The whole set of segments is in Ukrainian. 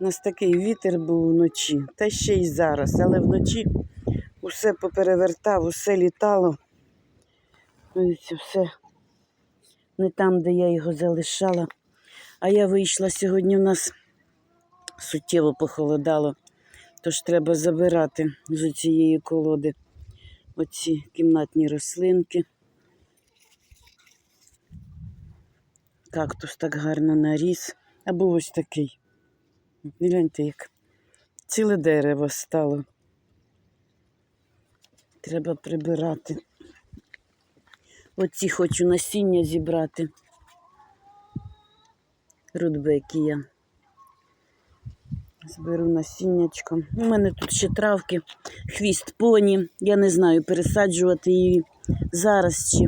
У нас такий вітер був вночі, та ще й зараз, але вночі усе поперевертав, усе літало. Дивіться, все не там, де я його залишала. А я вийшла сьогодні у нас суттєво похолодало, тож треба забирати з цієї колоди оці кімнатні рослинки. Кактус так гарно наріс. Або ось такий. Гляньте, як ціле дерево стало. Треба прибирати. Оці хочу насіння зібрати. Рудбекія. Зберу насіннячко. У мене тут ще травки, хвіст поні. Я не знаю, пересаджувати її зараз чи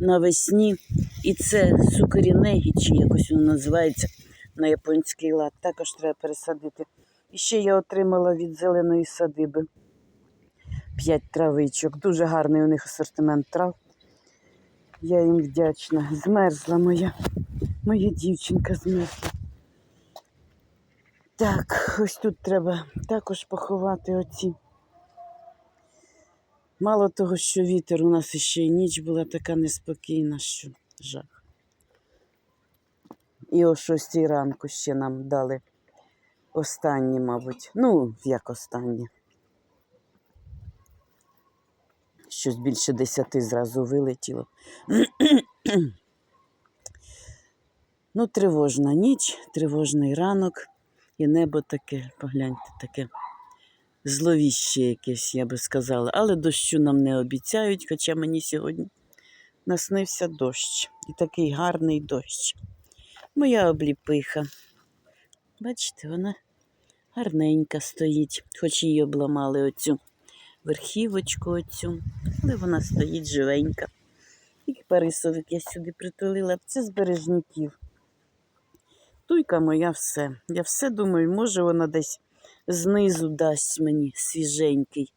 навесні. І це сукарінегі, чи якось воно називається на японський лад. Також треба пересадити. І ще я отримала від зеленої садиби п'ять травичок. Дуже гарний у них асортимент трав. Я їм вдячна. Змерзла моя. Моя дівчинка змерзла. Так, ось тут треба також поховати оці. Мало того, що вітер у нас іще й ніч була така неспокійна, що жах. І о шостій ранку ще нам дали останні, мабуть. Ну, як останні. Щось більше десяти зразу вилетіло. ну, тривожна ніч, тривожний ранок, і небо таке, погляньте, таке зловіще якесь, я би сказала. Але дощу нам не обіцяють, хоча мені сьогодні наснився дощ. І такий гарний дощ. Моя обліпиха. Бачите, вона гарненька стоїть, хоч її обламали оцю верхівочку оцю, але вона стоїть живенька. І парисовик я сюди притулила, це з бережників. Туйка моя все. Я все думаю, може вона десь знизу дасть мені свіженький.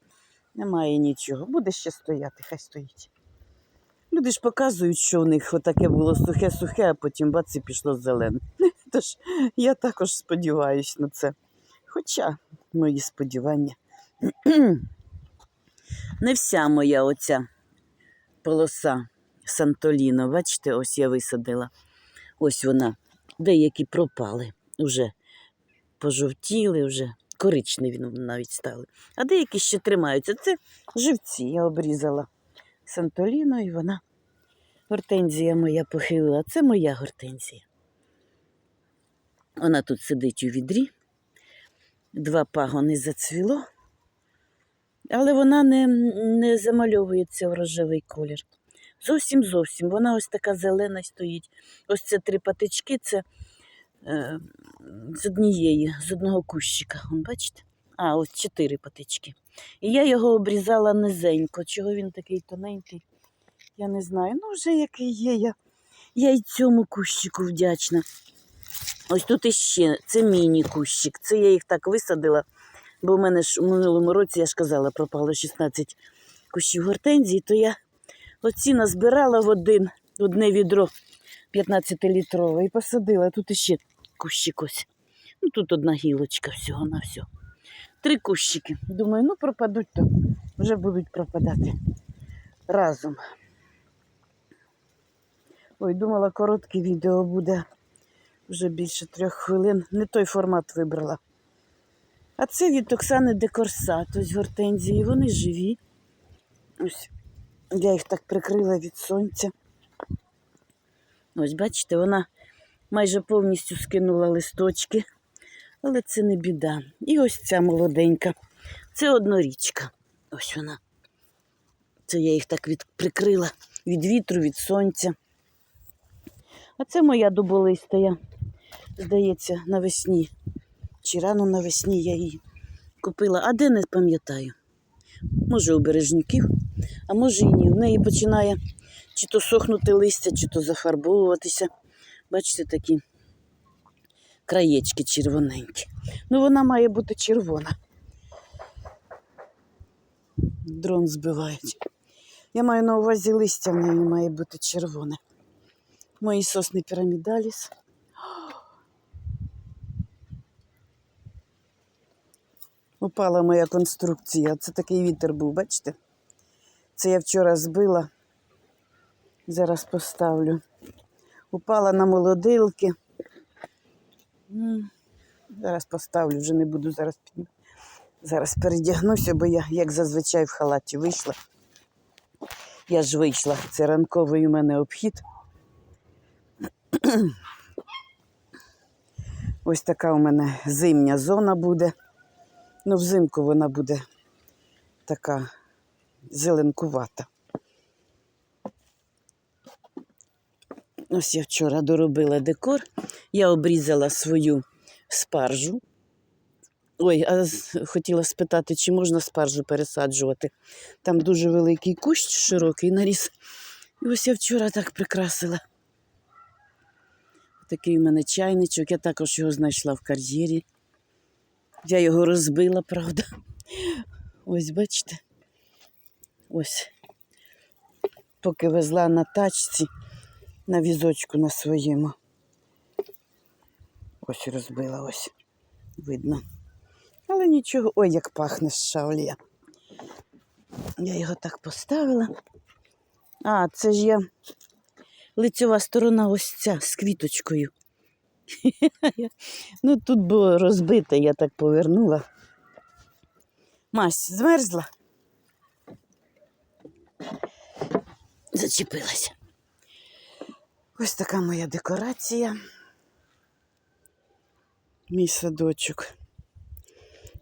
Немає нічого. Буде ще стояти, хай стоїть. Люди ж показують, що у них отаке було сухе-сухе, а потім бац і пішло зелене. Тож я також сподіваюся на це. Хоча мої сподівання. Не вся моя оця полоса Сантоліно, бачите, ось я висадила. Ось вона. Деякі пропали, вже пожовтіли, вже коричневі навіть стали. А деякі ще тримаються. Це живці. Я обрізала Сантоліно і вона. Гортензія моя похилила. Це моя гортензія. Вона тут сидить у відрі. Два пагони зацвіло, але вона не, не замальовується в рожевий колір. Зовсім зовсім. Вона ось така зелена стоїть. Ось це три патички, це е, з однієї, з одного кущика. Бачите? А, ось чотири патички. І я його обрізала низенько. Чого він такий тоненький? Я не знаю. Ну, вже який є. Я, я й цьому кущику вдячна. Ось тут іще це міні-кущик. Це я їх так висадила, бо в мене ж у минулому році, я ж казала, пропало 16 кущів гортензії, то я оці назбирала в один, одне відро 15-літрове і посадила. Тут іще кущик ось. Ну, тут одна гілочка всього на все. Три кущики. Думаю, ну пропадуть, то вже будуть пропадати разом. Ой, думала, коротке відео буде вже більше трьох хвилин. Не той формат вибрала. А це від Оксани Декорсат, ось гортензії. Вони живі. Ось я їх так прикрила від сонця. Ось, бачите, вона майже повністю скинула листочки, але це не біда. І ось ця молоденька. Це однорічка. Ось вона. Це я їх так від... прикрила від вітру, від сонця. А це моя дуболиста. Я, здається, навесні. Чи рано навесні я її купила, а де не пам'ятаю. Може, у бережників, а може і ні. В неї починає чи то сохнути листя, чи то зафарбовуватися. Бачите, такі краєчки червоненькі. Ну, вона має бути червона. Дрон збивають. Я маю на увазі листя в неї має бути червоне. Мої сосни пірамідаліс. Упала моя конструкція. Це такий вітер був, бачите? Це я вчора збила. Зараз поставлю. Упала на молодилки. Зараз поставлю, вже не буду зараз. Зараз передягнуся, бо я, як зазвичай, в халаті вийшла. Я ж вийшла. Це ранковий у мене обхід. Ось така у мене зимня зона буде. Ну, взимку вона буде така зеленкувата. Ось я вчора доробила декор. Я обрізала свою спаржу. Ой, а хотіла спитати, чи можна спаржу пересаджувати. Там дуже великий кущ широкий наріс. І ось я вчора так прикрасила. Такий у мене чайничок, я також його знайшла в кар'єрі. Я його розбила, правда. Ось, бачите. Ось. Поки везла на тачці, на візочку на своєму. Ось розбила, ось. Видно. Але нічого. Ой, як пахне шаолія. Я його так поставила. А, це ж я лицьова сторона ось ця з квіточкою. ну, тут було розбите, я так повернула. Мась, змерзла? Зачепилася. Ось така моя декорація. Мій садочок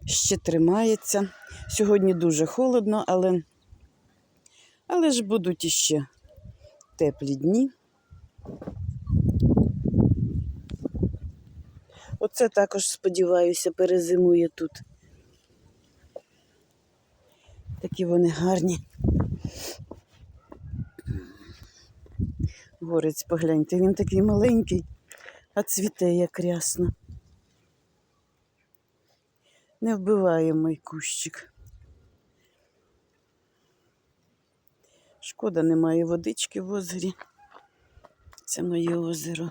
ще тримається. Сьогодні дуже холодно, але, але ж будуть іще теплі дні. Оце також, сподіваюся, перезимує тут. Такі вони гарні. Горець, погляньте, він такий маленький, а цвіте як рясно. Не вбиває мій кущик. Шкода, немає водички в озері. Це моє озеро.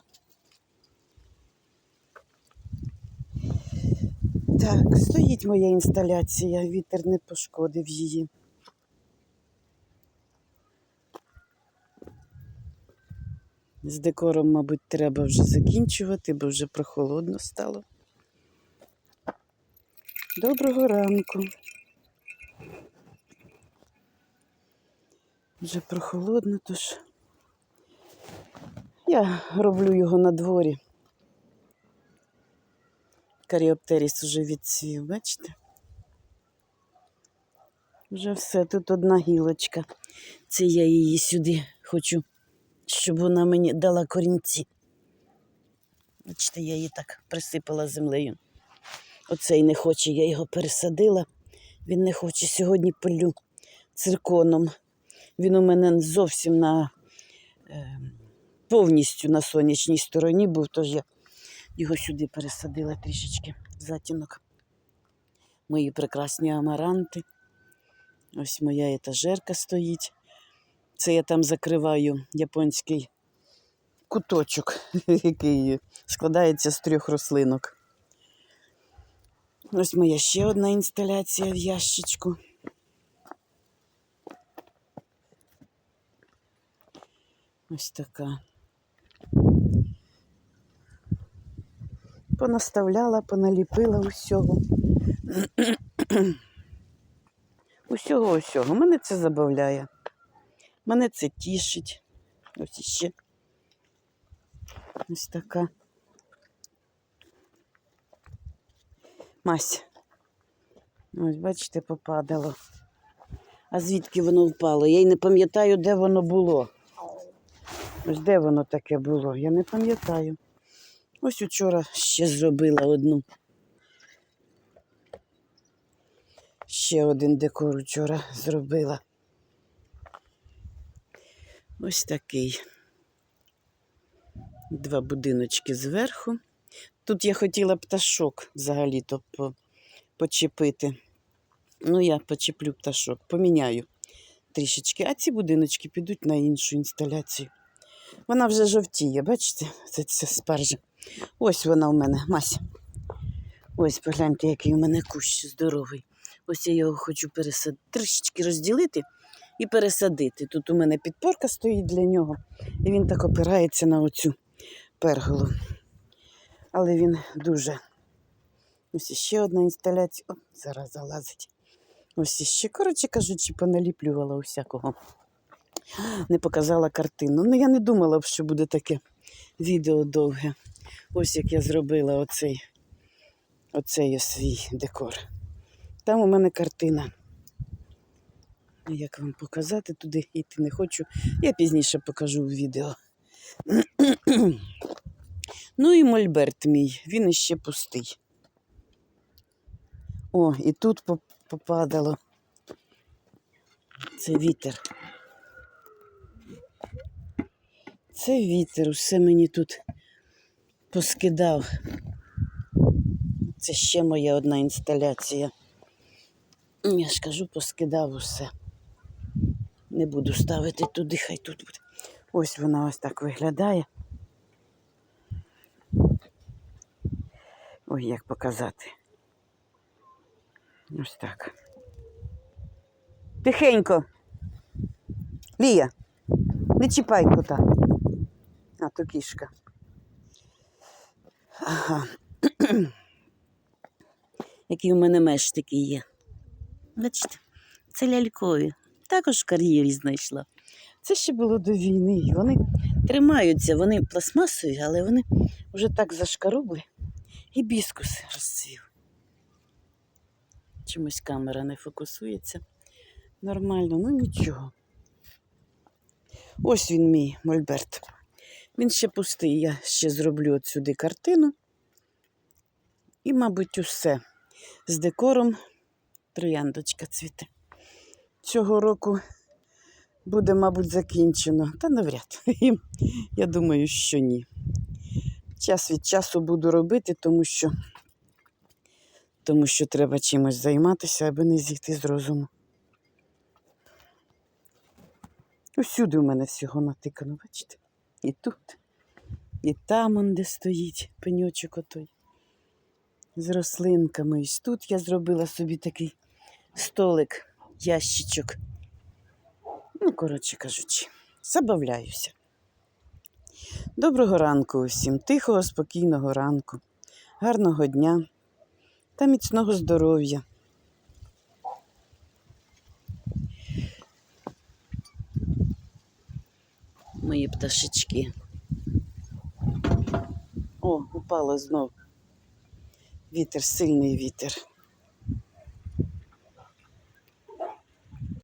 Так, стоїть моя інсталяція, вітер не пошкодив її. З декором, мабуть, треба вже закінчувати, бо вже прохолодно стало. Доброго ранку. Вже прохолодно, тож я роблю його на дворі. Каріоптеріс уже відцвів, бачите? Вже все, тут одна гілочка. Це я її сюди хочу, щоб вона мені дала корінці. Бачите, я її так присипала землею. Оцей не хоче, я його пересадила. Він не хоче. Сьогодні полю цирконом. Він у мене зовсім на е, повністю на сонячній стороні був, тож я його сюди пересадила трішечки затінок. Мої прекрасні амаранти. Ось моя етажерка стоїть. Це я там закриваю японський куточок, який складається з трьох рослинок. Ось моя ще одна інсталяція в ящичку. Ось така. Понаставляла, поналіпила усього. усього, усього. Мене це забавляє. Мене це тішить. Ось іще. Ось така. Мась. Ось, бачите, попадало. А звідки воно впало? Я й не пам'ятаю, де воно було. Ось де воно таке було, я не пам'ятаю. Ось учора ще зробила одну. Ще один декор учора зробила. Ось такий. Два будиночки зверху. Тут я хотіла пташок взагалі-то почепити. Ну, я почеплю пташок, поміняю трішечки, а ці будиночки підуть на іншу інсталяцію. Вона вже жовтіє, бачите? Це ця спаржа. Ось вона у мене, Мася. Ось погляньте, який у мене кущ здоровий. Ось я його хочу пересадити, трішечки розділити і пересадити. Тут у мене підпорка стоїть для нього, і він так опирається на оцю перголу. Але він дуже. Ось іще одна інсталяція. О, зараз залазить. Ось іще, коротше кажучи, поналіплювала усякого. Не показала картину. Ну, я не думала що буде таке відео довге. Ось як я зробила оцей, оцей свій декор. Там у мене картина. Як вам показати, туди йти не хочу. Я пізніше покажу в відео. ну і мольберт мій, він іще пустий. О, і тут попадало. Це вітер. Це вітер, усе мені тут поскидав. Це ще моя одна інсталяція. Я ж кажу, поскидав усе. Не буду ставити туди, хай тут буде. Ось вона ось так виглядає. Ой, як показати. Ось так. Тихенько. Лія, не чіпай кота. А то кішка. Ага. Які у мене мештики є. Бачите, це лялькові. Також в кар'єрі знайшла. Це ще було до війни. і Вони тримаються, вони пластмасові, але вони вже так зашкарубли. І біскус розцвів. Чомусь камера не фокусується. Нормально, ну нічого. Ось він мій мольберт. Він ще пустий. Я ще зроблю от сюди картину. І, мабуть, усе. З декором трояндочка цвіте. Цього року буде, мабуть, закінчено. Та навряд. Я думаю, що ні. Час від часу буду робити, тому що, тому що треба чимось займатися, аби не зійти з розуму. Усюди у мене всього натикано, бачите? І тут, і там он де стоїть пеньочок отой. З рослинками. І тут я зробила собі такий столик, ящичок. Ну, коротше кажучи, забавляюся. Доброго ранку усім, тихого, спокійного ранку, гарного дня та міцного здоров'я. Мої пташечки. О, упало знов. Вітер, сильний вітер.